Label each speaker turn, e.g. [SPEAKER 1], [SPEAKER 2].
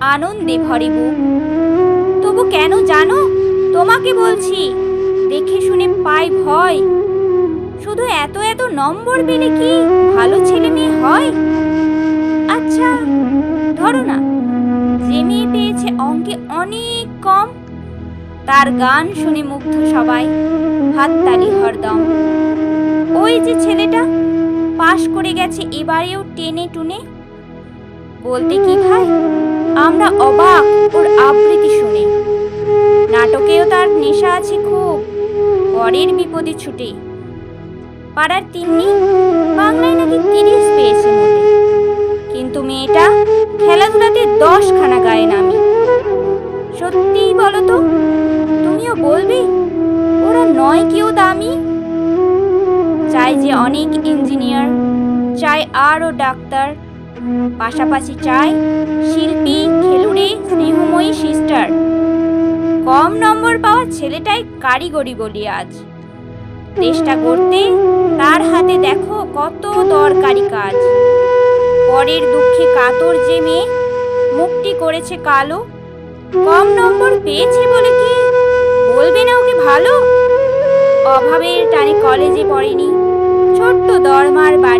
[SPEAKER 1] আনন্দে ভরে বুক। তবু কেন জানো? তোমাকে বলছি। দেখে শুনে পাই ভয়। শুধু এত এত নম্বর পেলে কি ভালো ছেলে মেয়ে হয়? আচ্ছা ধরো না, যে মেয়ে পেয়েছে অঙ্কে অনেক কম। তার গান শুনে মুগ্ধ সবাই। হাততালি হরদম। ওই যে ছেলেটা পাশ করে গেছে এবারেও টেনে টুনে। বলতে কি ভাই? আমরা অবাক ওর আবৃত্তি শুনে। নাটকেও তার নেশা আছে খুব। পরের বিপদে ছুটে। পাড়ার তিন্নি বাংলায় নাকি তিরিশ পেয়েছে কিন্তু মেয়েটা খেলাধুলাতে দশখানা গায়ে নামি। সত্যিই বলো তো, তুমিও বলবে, ওরা নয় কেউ দামি? চাই যে অনেক ইঞ্জিনিয়ার চাই আরও ডাক্তার পাশাপাশি চাই শিল্পী, খেলুড়ে, স্নেহময়ী সিস্টার কম নম্বর পাওয়া ছেলেটাই কারিগরি বলি আজ। দেশটা করতে তার হাতে দেখো কত দরকারি কাজ। পরের দুঃখে কাতর যে মেয়ে, মুক্তি করেছে কালো। কম নম্বর পেয়েছে বলে কি বলবে না ওকে ভালো? অভাবের টানে কলেজে পড়েনি, ছোট্ট দরমার বাড়ি